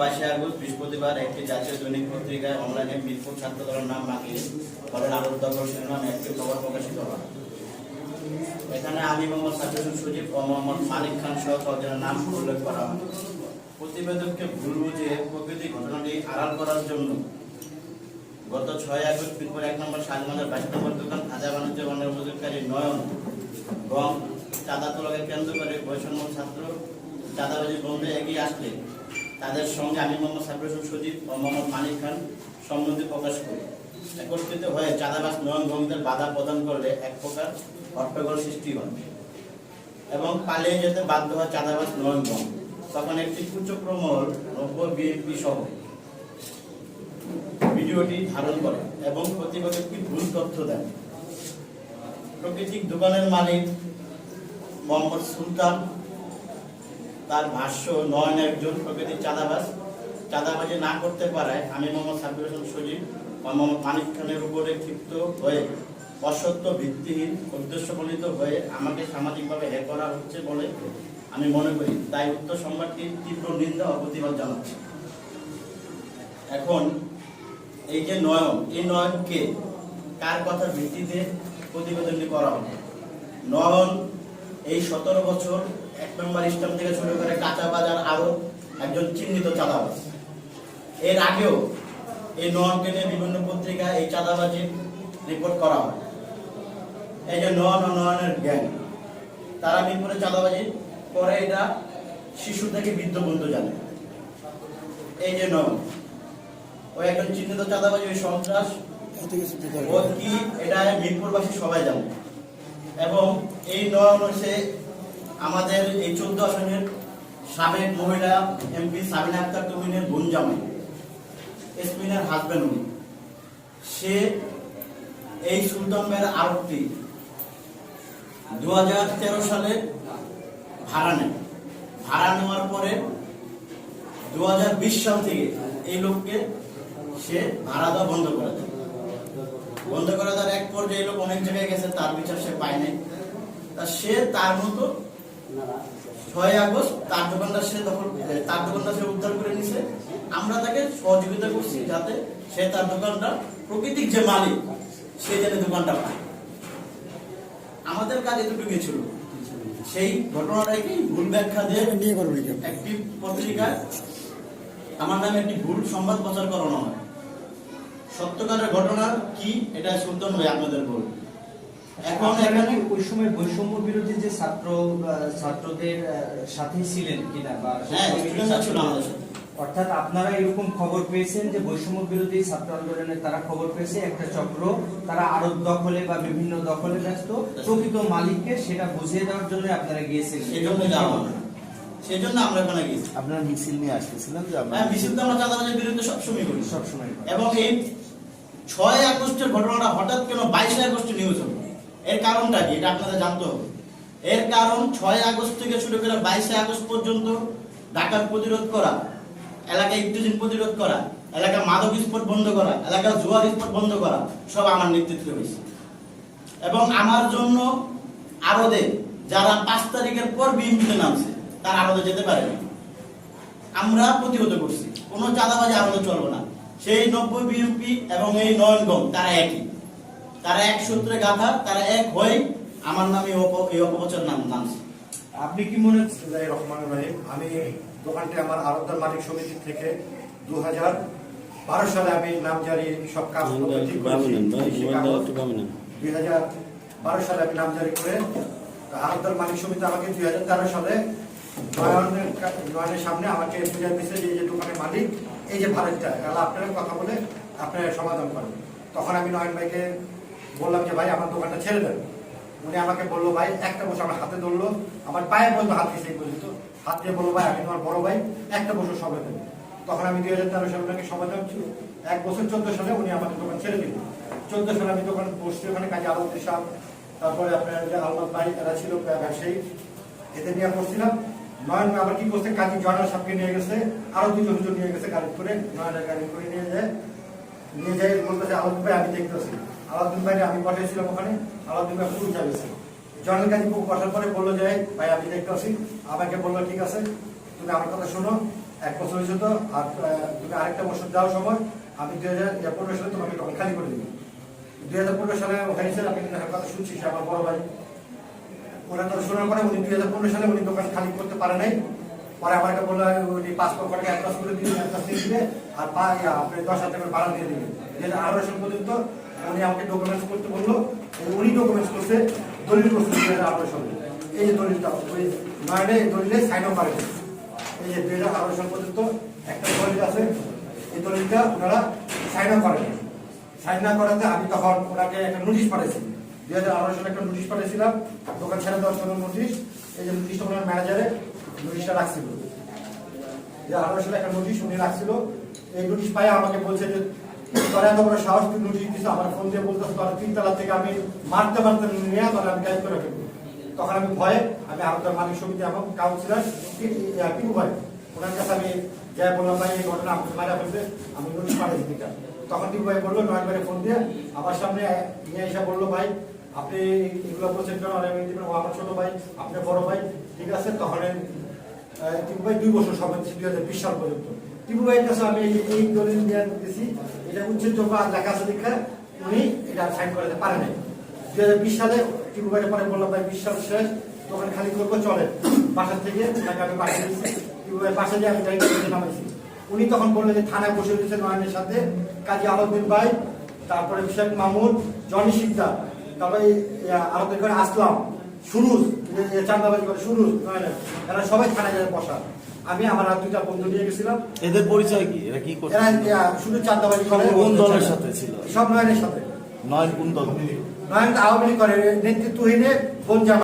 বাইশে আগস্ট, বৃহস্পতিবার একটি জাতীয় দৈনিক পত্রিকায় অনলাইনে মিরপুর ছাত্র দলের নাম মাখিয়ে ফলের আলোর দখল শিরোনামে একটি খবর প্রকাশিত হয়। এখানে আমি মোহাম্মদ সাজুল সজীব ও মোহাম্মদ মালিক খান সহ ছজনের নাম উল্লেখ করা হয়। প্রতিবেদককে ভুল বুঝে প্রকৃতি ঘটনাটি আড়াল করার জন্য গত ছয় আগস্ট মিরপুর এক নম্বর শাহজাহানের বাইশ নম্বর দোকান খাজা বাণিজ্য বনের অভিযোগকারী নয়ন গম চাঁদা তোলাকে কেন্দ্র করে বৈষম্য ছাত্র চাঁদাবাজি বন্ধে এগিয়ে আসলে। তাদের সঙ্গে আমি মোহাম্মদ সাবির সজীব ও মোহাম্মদ মানিক খান সম্মতি প্রকাশ করি। একত্রিত হয়ে চাঁদাবাজ নয়ন গমদের বাধা প্রদান করলে এক প্রকার হট্টগোল সৃষ্টি হয় এবং পালিয়ে যেতে বাধ্য হয় চাঁদাবাস নয়ন গম তখন একটি কুচক্রমহল নব্য বিএনপি সহ ভিডিওটি ধারণ করে এবং প্রতিবেদককে ভুল তথ্য দেন প্রকৃতিক দোকানের মালিক মোহাম্মদ সুলতান তার ভাষ্য, নয়ন একজন প্রকৃতির চাঁদাবাজ। চাঁদাবাজি না করতে পারায় আমি মোহাম্মদ সাবির হোসেন সজীব মোহাম্মদ মানিক খানের উপরে ক্ষিপ্ত হয়ে অসত্য ভিত্তিহীন উদ্দেশ্যপ্রণীত হয়ে আমাকে সামাজিকভাবে হ্যাক করা হচ্ছে বলে আমি মনে করি। তাই উক্ত সংবাদটির তীব্র নিন্দা ও প্রতিবাদ জানাচ্ছি। এখন এই যে নয়ন, এই নয়নকে কার কথার ভিত্তিতে প্রতিবেদনটি করা হবে? নয়ন এই সতেরো বছর এক নম্বর স্টাম্প থেকে শুরু করে কাঁচা বাজার আরও একজন চিহ্নিত চাঁদাবাজ। এর আগেও এই নয়নকে নিয়ে বিভিন্ন পত্রিকায় এই চাঁদাবাজির রিপোর্ট করা হয়। এই যে নয়ন ও নয়নের গ্যাং তারা মিরপুরে চাঁদাবাজি করে, এটা শিশু থেকে বৃদ্ধ পর্যন্ত জানে। এই যে নয়ন ওই একজন চিহ্নিত চাঁদাবাজি, ওই সন্ত্রাস, ও কি, এটা মিরপুরবাসী সবাই জানে। এবং এই নয়ন হচ্ছে আমাদের এই চোদ্দ আসনের সাবেক মহিলা এমপি সাবিনা আক্তার তুমিনের বোন জামাই এসমিনের হাজবেন্ড উনি। সে এই সুলতান ভাইয়ের আরোপটি দু সালে ভাড়া নেয়। ভাড়া নেওয়ার পরে দু হাজার বিশ সাল থেকে এই লোককে সে ভাড়া দেওয়া বন্ধ করে দেয়। বন্ধ করে দেওয়ার এক পর্যায়ে এই লোক অনেক জায়গায় গেছে, তার বিচার সে পায় নাই। তা সে তার মতো ছয় আগস্ট তার দোকানটা সে দখল তার দোকানটা সে উদ্ধার করে নিছে আমরা তাকে সহযোগিতা করছি যাতে সে তার দোকানটা প্রকৃতিক যে মালিক, সে যেন দোকানটা পায়। আমাদের কাজ এতটুকুই ছিল। সেই ঘটনাটাকে ভুল ব্যাখ্যা দিয়ে একটি পত্রিকায় আমার নামে একটি ভুল সংবাদ প্রচার করানো হয়। সত্যকারের ঘটনা কি, এটা সুলতান ভাই আপনাদের বলুন এখন ওই সময় বৈষম্য বিরোধী যে ছাত্র ছাত্রদের সাথে ছিলেন কিনা বা হ্যাঁ সাথে। অর্থাৎ আপনারা এরকম খবর পেয়েছেন যে বৈষম্য বিরোধী ছাত্র আন্দোলনের তারা খবর পেয়েছে একটা চক্র তারা আরব দখলে বা বিভিন্ন দখলে ব্যস্ত প্রকৃত মালিককে সেটা বুঝিয়ে দেওয়ার জন্য আপনারা গিয়েছিলেন। সেই জন্য যাওয়া সেই জন্য আমরা ওখানে গেছি আপনার মিছিল নিয়ে যে আমরা হ্যাঁ মিছিল তো আমরা চাঁদাবাজের বিরুদ্ধে সবসময় করি। সবসময় এবং এই ছয় আগস্টের ঘটনাটা হঠাৎ কেন বাইশে আগস্টে নিউজ হলো? এর কারণটা কি? এটা আপনাদের জানতে হবে। এর কারণ ছয় আগস্ট থেকে শুরু করে বাইশে আগস্ট পর্যন্ত ঢাকার প্রতিরোধ করা এলাকায় ইফটিজিং প্রতিরোধ করা, এলাকা মাদক স্পট বন্ধ করা এলাকা জুয়ার স্পট বন্ধ করা, সব আমার নেতৃত্বে হয়েছে। এবং আমার জন্য আরদে যারা পাঁচ তারিখের পর বিএনপিতে নামছে, তারা আরদে যেতে পারেনি আমরা প্রতিহত করছি। কোনো চাঁদাবাজি আরও চলবে না। সেই নব্বই বিএনপি এবং এই নয়নগম, তারা একই। তারা এক সূত্রে গাথা তারা এক হয়ে আমার নামে এই অপ- এই অপপ্রচার নাম নামছে। আপনি কি মনে বিসমিল্লাহির রহমানির রহিম আমি দোকানটি আমার আরবদার মালিক সমিতি থেকে দু হাজার বারো সালে আমি নামজারি সব কাজ করেছি। দুই হাজার বারো সালে আমি নামজারি করে আরবদার মালিক সমিতি আমাকে দুই হাজার তেরো সালে নয়নের সামনে আমাকে বুঝাই দিয়েছে যে এই যে দোকানের মালিক এই যে ভাড়াটা তাহলে আপনারা কথা বলে আপনারা সমাধান করেন। তখন আমি নয়ন ভাইকে বললাম যে, ভাই, আমার দোকানটা ছেড়ে দেন। উনি আমাকে বলল, ভাই, একটা বছর আমার হাতে ধরলো, আমার পায়ে বলতো হাত সেই পর্যন্ত হাত দিয়ে বলল, ভাই, আমি তোমার বড় ভাই, একটা বছর সময় দেবো তখন আমি দুই হাজার তেরো সালে ওনাকে সময় দেওয়া ছিল এক বছর চোদ্দ সালে উনি আমাকে দোকান ছেড়ে দিল চোদ্দ সালে আমি দোকান বসছি ওখানে, কাজে আলমদের সাহেব তারপরে আপনার যে আলমদ ভাই তারা ছিল ব্যবসায়ী, এদের নিয়ে পড়ছিলাম নয়ন আবার কি করছে, কাজী জয়নাল সাহেবকে নিয়ে গেছে, আরও দুজন হুজুর নিয়ে গেছে গাড়ি করে নয়নের গাড়ি করে নিয়ে যায় নিয়ে যায়, বলতেছে আলাউদ্দিন ভাই, আমি দেখতেছি আলাউদ্দিন ভাই আমি পাঠিয়েছিলাম ওখানে, আলাউদ্দিন ভাই পুরো যাবেছে জয়নাল গাজী বসার পরে বলল যে ভাই, আমি দেখতেছি আমাকে বলল, ঠিক আছে, তুমি আমার কথা শোনো, এক বছর হয়েছে তো, আর তুমি আরেকটা বছর যাওয়ার সময়, আমি দুই হাজার পনেরো সালে তোমাকে তখন খালি করে দিই দুই হাজার পনেরো সালে ওখানে ছিল আমি কথা শুনছি, সে আমার বড় ভাই। ওরা তো শোনার পরে উনি দুই হাজার পনেরো সালে উনি দোকান খালি করতে পারে নাই। পরে আমাকে বলল, উনি পাসপোর্ট করে এক পাস করে দিলে এক পাস দিয়ে দিলে আর পা আপনি দশ হাজার টাকা ভাড়া দিয়ে দিবে দুই হাজার আঠারো পর্যন্ত উনি আমাকে ডকুমেন্টস করতে বলল, উনি ডকুমেন্টস করছে দলিল করছে দুই হাজার আঠারো সালে। এই যে দলিলটা, ওই নয়নে এই দলিলে সাইন অফ মারে এই যে দুই হাজার আঠারো সাল পর্যন্ত একটা দলিল আছে, এই দলিলটা ওনারা সাইন অফ করেন। সাইন না করাতে আমি তখন ওনাকে একটা নোটিশ পাঠাইছি। দুই হাজার আঠারো সালে একটা নোটিশ পাঠিয়েছিলাম দোকান ছেড়ে দেওয়ার জন্য নোটিশ এই যে নোটিশটা ওনার ম্যানেজারে নোটিশটা রাখছিল। যে আঠারো সালে একটা নোটিশ উনি রাখছিল। এই নোটিশ পাই আমাকে বলছে যে সাহস আমার ফোন দিয়ে থেকে আমি মারতে মারতে নিয়ে আমি করে ফেলব। তখন আমি ভয়ে, আমি সমিতি ভাই আমি মারা আমি দিকটা তখন ফোন দিয়ে, আমার সামনে নিয়ে এসে বলল, ভাই, আপনি এগুলো বলছেন আমি আমার ছোট ভাই, আপনি বড় ভাই, ঠিক আছে? তখন টিপু ভাই দুই বছর সময় বিশ সাল পর্যন্ত। দলিল এটা আর লেখা, উনি এটা সাইন করাতে দুই হাজার বিশ সালে পরে বললাম, ভাই, বিশ সাল শেষ খালি করব, চলে। বাসার থেকে ওনাকে আমি পাঠিয়ে দিচ্ছি টিপু ভাইয়ের পাশে যে আমি নামাইছি। উনি তখন বললেন যে, থানায় বসে উঠেছে নয়নের সাথে। কাজী আলাউদ্দিন ভাই, তারপরে শেখ মামুন, জনি সিকদার তারপরে আরও করে আসলাম। সুরুজ চান্দাবাজি করে সুরুজ এরা সবাই থানায় যায় বসা। আমি আমার আর দুইটা বন্ধু নিয়ে গেছিলাম। এদের পরিচয় কি? এরা কি করছে? এরা শুধু চান্দাবাজি করে। কোন দলের সাথে ছিল? সব নয়নের সাথে। নয়ন কোন দল? নয়ন আওয়ামী লীগ করে। নেতৃত্বহীনে ফোন